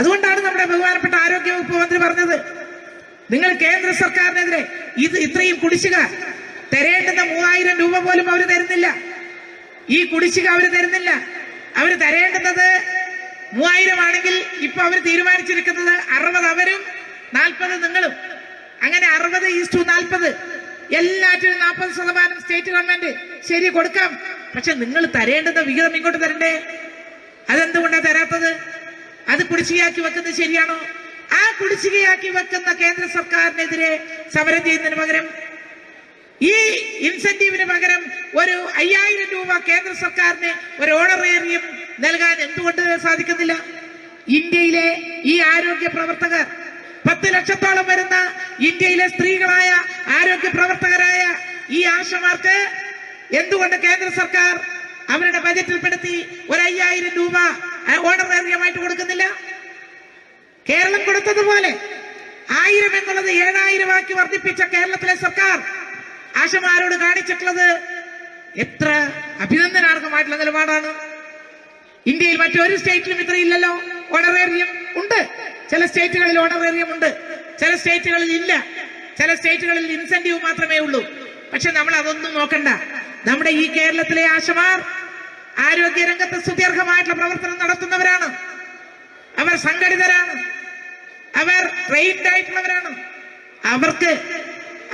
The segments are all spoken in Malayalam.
അതുകൊണ്ടാണ് നമ്മുടെ ബഹുമാനപ്പെട്ട ആരോഗ്യ വകുപ്പ് മന്ത്രി പറഞ്ഞത്. നിങ്ങൾ കേന്ദ്ര സർക്കാരിനെതിരെ ഇത് ഇത്രയും കുടിശ്ശിക തരേണ്ടുന്ന മൂവായിരം രൂപ പോലും അവർ തരുന്നില്ല. ഈ കുടിശ്ശിക അവർ തരുന്നില്ല. അവർ തരേണ്ടുന്നത് മൂവായിരം ആണെങ്കിൽ ഇപ്പൊ അവർ തീരുമാനിച്ചിരിക്കുന്നത് അറുപത് അവരും നാൽപ്പത് നിങ്ങളും. അങ്ങനെ അറുപത് ഈസ്റ്റു നാൽപ്പത്. എല്ലാറ്റിനും നാൽപ്പത് ശതമാനം സ്റ്റേറ്റ് ഗവൺമെന്റ് ശരി കൊടുക്കാം. പക്ഷെ നിങ്ങൾ തരേണ്ടുന്ന വിഹിതം ഇങ്ങോട്ട് തരണ്ടേ? അതെന്തുകൊണ്ടാണ് തരാത്തത്? അത് കുടിശ്ശികയാക്കി വെക്കുന്നത് ശരിയാണോ? ആ കുടിശ്ശികയാക്കി വെക്കുന്ന കേന്ദ്ര സർക്കാരിനെതിരെ സമരം ചെയ്യുന്നതിന് പകരം ഈ ഇൻസെന്റീവിന് പകരം ഒരു അയ്യായിരം രൂപ കേന്ദ്ര സർക്കാരിന് ഒരു ഓണറേറിയം നൽകാൻ എന്തുകൊണ്ട് സാധിക്കുന്നില്ല? ഇന്ത്യയിലെ ഈ ആരോഗ്യ പ്രവർത്തകർ പത്ത് ലക്ഷത്തോളം വരുന്ന ഇന്ത്യയിലെ സ്ത്രീകളായ ആരോഗ്യ പ്രവർത്തകരായ ഈ ആശമാർക്ക് എന്തുകൊണ്ട് കേന്ദ്ര സർക്കാർ അവരുടെ ബജറ്റിൽപ്പെടുത്തി ഒരു അയ്യായിരം രൂപ ഓണറേറിയമായിട്ട് കൊടുക്കുന്നില്ല. കേരളം കൊടുത്തതുപോലെ ആയിരം എന്നുള്ളത് ഏഴായിരം ആക്കി വർദ്ധിപ്പിച്ച കേരളത്തിലെ സർക്കാർ ആശമാരോട് കാണിച്ചിട്ടുള്ളത് എത്ര അഭിനന്ദനാർഹമായിട്ടുള്ള നിലപാടാണ്. ഇന്ത്യയിൽ മറ്റൊരു സ്റ്റേറ്റിലും ഇത്ര ഇല്ലല്ലോ. ഓണറേറിയം ഉണ്ട്. ചില സ്റ്റേറ്റുകളിൽ ഓണറേറിയം ഉണ്ട്. ചില സ്റ്റേറ്റുകളിൽ ഇല്ല. ചില സ്റ്റേറ്റുകളിൽ ഇൻസെന്റീവ് മാത്രമേ ഉള്ളൂ. പക്ഷെ നമ്മൾ അതൊന്നും നോക്കണ്ട. നമ്മുടെ ഈ കേരളത്തിലെ ആശമാർ ആരോഗ്യ രംഗത്ത് സുദീർഘമായിട്ടുള്ള പ്രവർത്തനം നടത്തുന്നവരാണ്. അവർ സംഘടിതരാണ്. അവർ ട്രെയിൻഡ് ആയിട്ടുള്ളവരാണ്. അവർക്ക്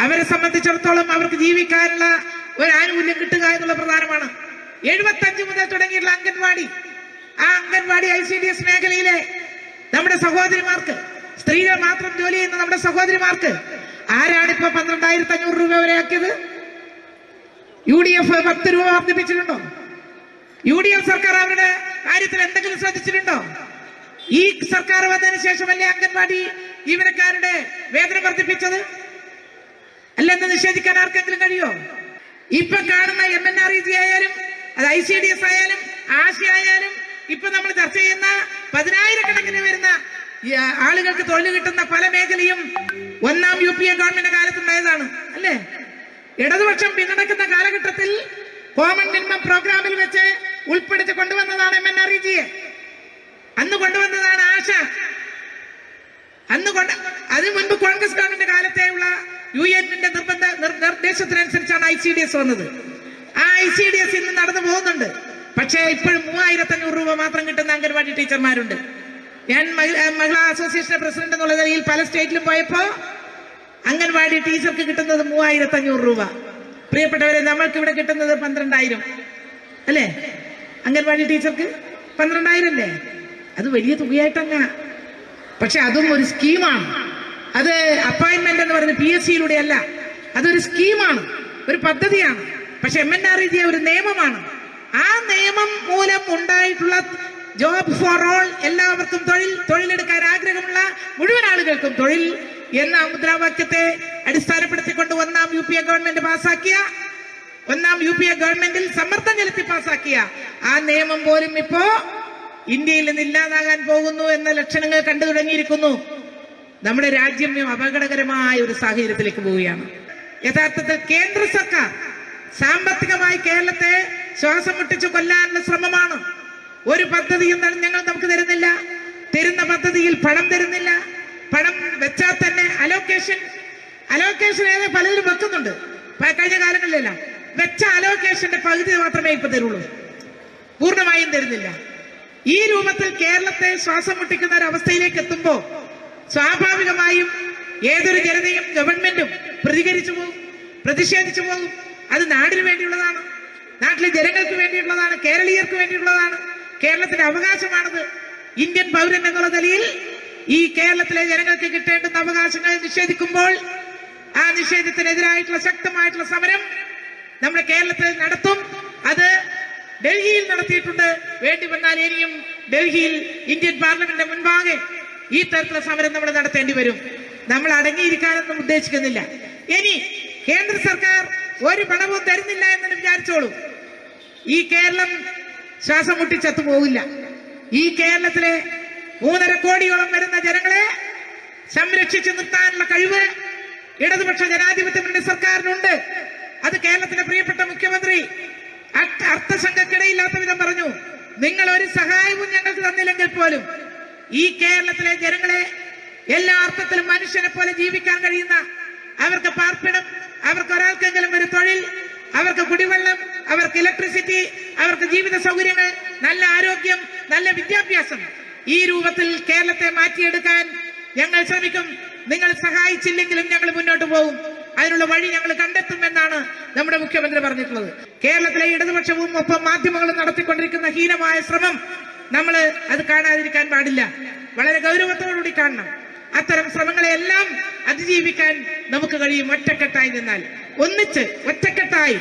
അവരെ സംബന്ധിച്ചിടത്തോളം അവർക്ക് ജീവിക്കാനുള്ള ഒരു ആനുകൂല്യം കിട്ടുക എന്നുള്ള പ്രധാനമാണ്. എഴുപത്തഞ്ച് മുതൽ തുടങ്ങിയിട്ടുള്ള അംഗൻവാടി. ആ anganwadi I C D S മേഖലയിലെ നമ്മുടെ സഹോദരിമാർക്ക് സ്ത്രീകൾ മാത്രം ജോലി ചെയ്യുന്ന നമ്മുടെ സഹോദരിമാർക്ക് ആരാണ് ഇപ്പൊ പന്ത്രണ്ടായിരത്തി അഞ്ഞൂറ് രൂപ വരെ ആക്കിയത്? യു ഡി എഫ് പത്ത് രൂപ വർദ്ധിപ്പിച്ചിട്ടുണ്ടോ? യു ഡി എഫ് സർക്കാർ അവരുടെ കാര്യത്തിൽ എന്തെങ്കിലും ശ്രദ്ധിച്ചിട്ടുണ്ടോ? ഈ സർക്കാർ വന്നതിന് ശേഷമല്ലേ അംഗൻവാടി ജീവനക്കാരുടെ വേതനം വർദ്ധിപ്പിച്ചത്? അല്ലെന്ന് നിഷേധിക്കാൻ ആർക്കെങ്കിലും കഴിയോ ഇപ്പൊ കാണുന്ന M N R E G ആയാലും അത് ഐ സി ഡി എസ് ആയാലും ആശ ആയാലും ഇപ്പൊ നമ്മൾ ചർച്ച ചെയ്യുന്ന പതിനായിരക്കണക്കിന് വരുന്ന ആളുകൾക്ക് തൊഴിൽ കിട്ടുന്ന പല മേഖലയും ഒന്നാം യു പി എ ഗവൺമെന്റ് കാലത്തുണ്ടായതാണ് അല്ലേ? ഇടതുപക്ഷം പിന്തുണയ്ക്കുന്ന കാലഘട്ടത്തിൽ കോമൺ മിനിമം പ്രോഗ്രാമിൽ വെച്ച് ഉൾപ്പെടുത്തി കൊണ്ടുവന്നതാണ് എം എൻ അറിജിയെ അന്ന് കൊണ്ടുവന്നതാണ് ആശ. അന്ന് കൊണ്ട് അതിനു മുൻപ് കോൺഗ്രസ് ഗവൺമെന്റ് കാലത്തെയുള്ള യു എന്നിന്റെ നിർബന്ധ നിർ- നിർദ്ദേശത്തിനനുസരിച്ചാണ് ഐ സി ഡി എസ് വന്നത്. ആ ഐ സി ഡി എസ് ഇന്ന് നടന്നു പോകുന്നുണ്ട്. പക്ഷേ ഇപ്പോഴും മൂവായിരത്തി അഞ്ഞൂറ് രൂപ മാത്രം കിട്ടുന്ന അംഗൻവാടി ടീച്ചർമാരുണ്ട്. ഞാൻ മഹിളാ അസോസിയേഷൻ പ്രസിഡന്റ് എന്നുള്ള നിലയിൽ പല സ്റ്റേറ്റിലും പോയപ്പോ അംഗൻവാടി ടീച്ചർക്ക് കിട്ടുന്നത് മൂവായിരത്തി അഞ്ഞൂറ് രൂപ. പ്രിയപ്പെട്ടവരെ നമ്മൾക്ക് ഇവിടെ കിട്ടുന്നത് പന്ത്രണ്ടായിരം. അല്ലേ? അംഗൻവാടി ടീച്ചർക്ക് പന്ത്രണ്ടായിരം അല്ലേ? അത് വലിയ തുകയായിട്ടല്ല പക്ഷെ അതും ഒരു സ്കീമാണ്. അത് അപ്പോയിന്റ്മെന്റ് എന്ന് പറയുന്നത് പി എസ് സിയിലൂടെ അല്ല അതൊരു സ്കീമാണ്. ഒരു പദ്ധതിയാണ്. പക്ഷെ M N R E G ഒരു നിയമമാണ്. ആ നിയമം മൂലം ഉണ്ടായിട്ടുള്ള ജോബ് ഫോർ ഓൾ എല്ലാവർക്കും തൊഴിൽ തൊഴിലെടുക്കാൻ ആഗ്രഹമുള്ള മുഴുവൻ ആളുകൾക്കും തൊഴിൽ എന്ന മുദ്രാവാക്യത്തെ അടിസ്ഥാനപ്പെടുത്തിക്കൊണ്ട് ഒന്നാം യു പി എ ഗവൺമെന്റ് പാസാക്കിയ ഒന്നാം യു പി എ ഗവൺമെന്റിൽ സമ്മർദ്ദം ചെലുത്തി പാസാക്കിയ ആ നിയമം പോലും ഇപ്പോ ഇന്ത്യയിൽ നിന്ന് ഇല്ലാതാകാൻ പോകുന്നു എന്ന ലക്ഷണങ്ങൾ കണ്ടു തുടങ്ങിയിരിക്കുന്നു. നമ്മുടെ രാജ്യം അപകടകരമായ ഒരു സാഹചര്യത്തിലേക്ക് പോവുകയാണ്. യഥാർത്ഥത്തിൽ കേന്ദ്ര സർക്കാർ സാമ്പത്തികമായി കേരളത്തെ ശ്വാസം മുട്ടിച്ചു കൊല്ലാനുള്ള ശ്രമമാണ്. ഒരു പദ്ധതിയും ഞങ്ങൾ നമുക്ക് തരുന്നില്ല. തരുന്ന പദ്ധതിയിൽ പണം തരുന്നില്ല. പണം വെച്ചാൽ തന്നെ അലോക്കേഷൻ അലോക്കേഷൻ ഏത് പലരും വെക്കുന്നുണ്ട്. കഴിഞ്ഞ കാലങ്ങളിലെല്ലാം വെച്ച അലോക്കേഷന്റെ പകുതി മാത്രമേ ഇപ്പൊ തരുള്ളൂ. പൂർണമായും തരുന്നില്ല. ഈ രൂപത്തിൽ കേരളത്തെ ശ്വാസം മുട്ടിക്കുന്ന ഒരു അവസ്ഥയിലേക്ക് എത്തുമ്പോ സ്വാഭാവികമായും ഏതൊരു ജനതയും ഗവൺമെന്റും പ്രതികരിച്ചു പോകും പ്രതിഷേധിച്ചു പോകും. അത് നാടിനു വേണ്ടിയുള്ളതാണ്. നാട്ടിലെ ജനങ്ങൾക്ക് വേണ്ടിയുള്ളതാണ്. കേരളീയർക്ക് വേണ്ടിയുള്ളതാണ്. കേരളത്തിന്റെ അവകാശമാണത്. ഇന്ത്യൻ പൗരൻ എന്നുള്ള നിലയിൽ ഈ കേരളത്തിലെ ജനങ്ങൾക്ക് കിട്ടേണ്ടുന്ന അവകാശങ്ങൾ നിഷേധിക്കുമ്പോൾ ആ നിഷേധത്തിനെതിരായിട്ടുള്ള ശക്തമായിട്ടുള്ള സമരം നമ്മുടെ കേരളത്തിൽ നടത്തും. അത് ഡൽഹിയിൽ നടത്തിയിട്ടുണ്ട്. വേണ്ടി വന്നാൽ ഇനിയും ഡൽഹിയിൽ ഇന്ത്യൻ പാർലമെന്റിന്റെ മുൻപാകെ ഈ തരത്തിലുള്ള സമരം നമ്മൾ നടത്തേണ്ടി വരും. നമ്മൾ അടങ്ങിയിരിക്കാനൊന്നും ഉദ്ദേശിക്കുന്നില്ല. ഇനി കേന്ദ്ര സർക്കാർ ഒരു പണവും തരുന്നില്ല എന്ന് വിചാരിച്ചോളൂ. ഈ കേരളം ശ്വാസം മുട്ടിച്ചത്തു പോകില്ല. ഈ കേരളത്തിലെ മൂന്നര കോടിയോളം വരുന്ന ജനങ്ങളെ സംരക്ഷിച്ചു നിർത്താനുള്ള കഴിവ് ഇടതുപക്ഷ ജനാധിപത്യ മുന്നണി സർക്കാരിനുണ്ട്. അത് കേരളത്തിലെ പ്രിയപ്പെട്ട മുഖ്യമന്ത്രി അർത്ഥ- അർത്ഥസംഘക്കിടയില്ലാത്ത വിധം പറഞ്ഞു. നിങ്ങൾ ഒരു സഹായവും ഞങ്ങൾക്ക് തന്നില്ലെങ്കിൽ പോലും ഈ കേരളത്തിലെ ജനങ്ങളെ എല്ലാ അർത്ഥത്തിലും മനുഷ്യനെ പോലെ ജീവിക്കാൻ കഴിയുന്ന അവർക്ക് പാർപ്പിടം അവർക്ക് ഒരാൾക്കെങ്കിലും ഒരു തൊഴിൽ അവർക്ക് കുടിവെള്ളം അവർക്ക് ഇലക്ട്രിസിറ്റി അവർക്ക് ജീവിത സൗകര്യങ്ങൾ നല്ല ആരോഗ്യം നല്ല വിദ്യാഭ്യാസം ഈ രൂപത്തിൽ കേരളത്തെ മാറ്റിയെടുക്കാൻ ഞങ്ങൾ ശ്രമിക്കും. നിങ്ങൾ സഹായിച്ചില്ലെങ്കിലും ഞങ്ങൾ മുന്നോട്ട് പോകും. അതിനുള്ള വഴി ഞങ്ങൾ കണ്ടെത്തും എന്നാണ് നമ്മുടെ മുഖ്യമന്ത്രി പറഞ്ഞിട്ടുള്ളത്. കേരളത്തിലെ ഇടതുപക്ഷവും ഒപ്പം മാധ്യമങ്ങളും നടത്തിക്കൊണ്ടിരിക്കുന്ന ഹീനമായ ശ്രമം നമ്മൾ അത് കാണാതിരിക്കാൻ പാടില്ല. വളരെ ഗൗരവത്തോടുകൂടി കാണണം. അത്തരം ശ്രമങ്ങളെല്ലാം അതിജീവിക്കാൻ നമുക്ക് കഴിയും ഒറ്റക്കെട്ടായി നിന്നാൽ. ഒന്നിച്ച് ഒറ്റക്കെട്ടായി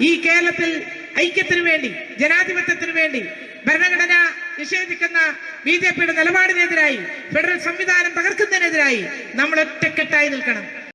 ഈ കേരളത്തിൽ ഐക്യത്തിനു വേണ്ടി ജനാധിപത്യത്തിനു വേണ്ടി ഭരണഘടന നിഷേധിക്കുന്ന ബി ജെ പിയുടെ നിലപാടിനെതിരായി ഫെഡറൽ സംവിധാനം തകർക്കുന്നതിനെതിരായി നമ്മൾ ഒറ്റക്കെട്ടായി നിൽക്കണം.